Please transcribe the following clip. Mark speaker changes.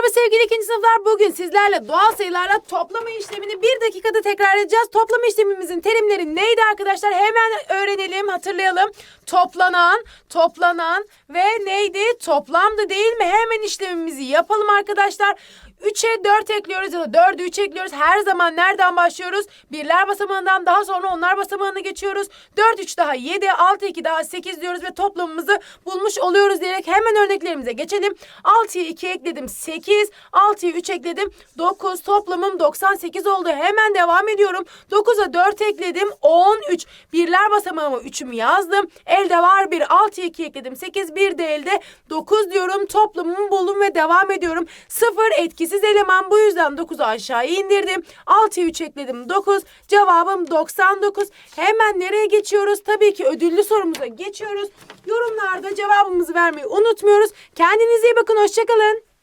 Speaker 1: merhaba sevgili ikinci sınıflar. Bugün sizlerle doğal sayılarla toplama işlemini bir dakikada tekrar edeceğiz. Toplama işlemimizin terimleri neydi arkadaşlar? Hemen öğrenelim, hatırlayalım. Toplanan, toplanan ve neydi? Toplamdı değil mi? Hemen işlemimizi yapalım arkadaşlar. 3'e 4 ekliyoruz ya da 4'ü 3 ekliyoruz. Her zaman nereden başlıyoruz? Birler basamağından daha sonra onlar basamağına geçiyoruz. 4 3 daha 7, 6 2 daha 8 diyoruz ve toplamımızı bulmuş oluyoruz diyerek hemen örneklerimize geçelim. 6'yı 2 ekledim 8, 6'yı 3 ekledim 9, toplamım 98 oldu. Hemen devam ediyorum. 9'a 4 ekledim 13. Birler basamağıma 3'ümü yazdım. Elde var 1, 6'yı 2 ekledim 8, bir de elde 9 diyorum. Toplamımı buldum ve devam ediyorum. 0 etkisiz eleman bu yüzden 9'u aşağı indirdim. 6'yı 3 ekledim 9. Cevabım 99. Hemen nereye geçiyoruz? Tabii ki ödüllü sorumuza geçiyoruz. Yorumlarda cevabımızı vermeyi unutmuyoruz. Kendinize iyi bakın. Hoşçakalın.